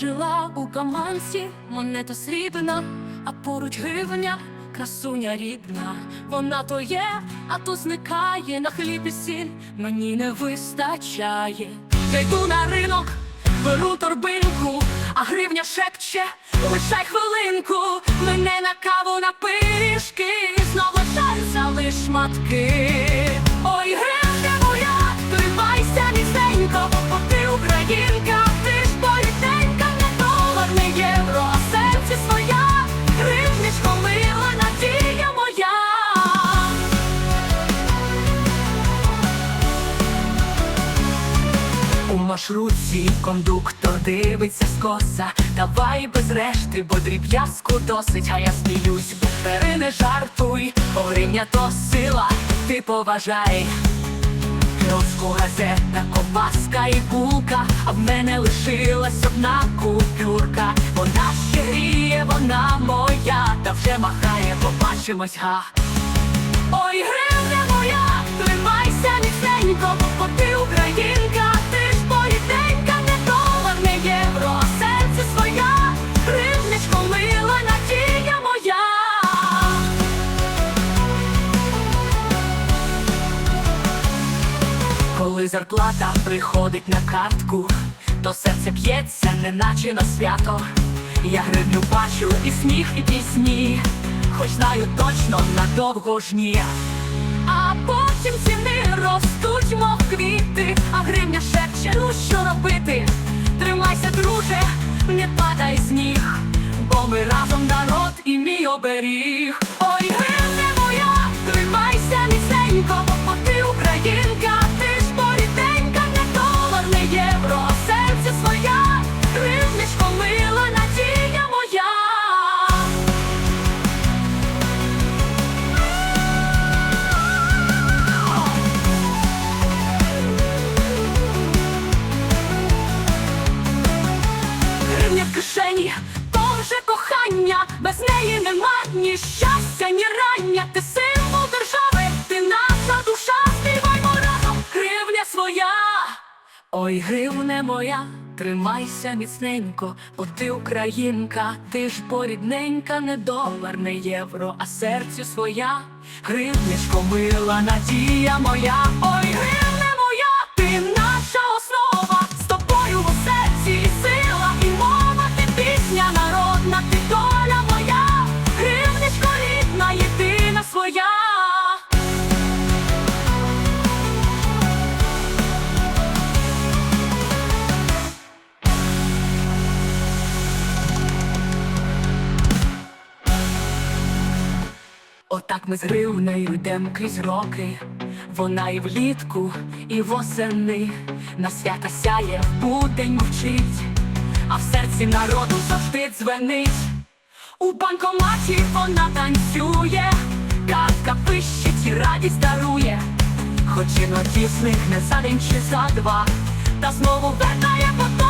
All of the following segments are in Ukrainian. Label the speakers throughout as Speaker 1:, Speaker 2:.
Speaker 1: Жила у Каманці, монета срібна, а поруч гривня, красуня рідна. Вона то є, а то зникає на хліб і сіль, мені не вистачає. Я йду на ринок, беру торбинку, а гривня шепче, лишай хвилинку, мене на каву на пиріжки, знову лишаються лиш шматки. Ой, гривня моя, тримайся міцненько, бо ти українка, маршрутці кондуктор дивиться скоса Давай без решти, бо дріб'язку досить, а я сміюсь, бери не жартуй, бо гривня то сила, ти поважай Кіоску газета, ковбаска і булка, а в мене лишилась одна купюрка. Вона ще гріє, вона моя, та вже махає, побачимось, га. Ой, гривня моя, тримайся Коли зарплата приходить на картку, то серце б'ється, неначе на свято. Я гривню бачу і сміх, і пісні, хоч знаю точно надовго ж ні. А потім ціни ростуть, мов квіти, а гривня шепче, ну що робити? Тримайся, друже, не падай з ніг, бо ми разом народ і мій оберіг. Ой, щастя, ні рання. Ти символ держави, ти наша душа, співаймо разом, гривня своя. Ой, гривне моя, тримайся міцненько, бо ти українка, ти ж порідненька, не долар, не євро, а серцю своя. Гривничко мила, надія моя, ой, гривне Отак ми з гривнею йдем крізь роки, вона і влітку, і восени. На свята сяє, в будень мовчить, а в серці народу завжди дзвенить. У банкоматі вона танцює, картка пищить і радість дарує, хоч іноді з не за день чи за два, та знову вертає, бо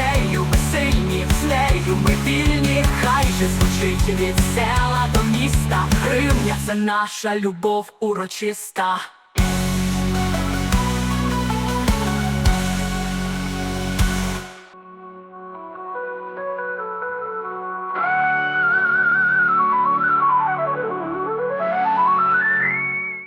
Speaker 1: нею ми сильні, з нею ми вільні, хай же звучить від села до міста. Гривня це наша любов урочиста.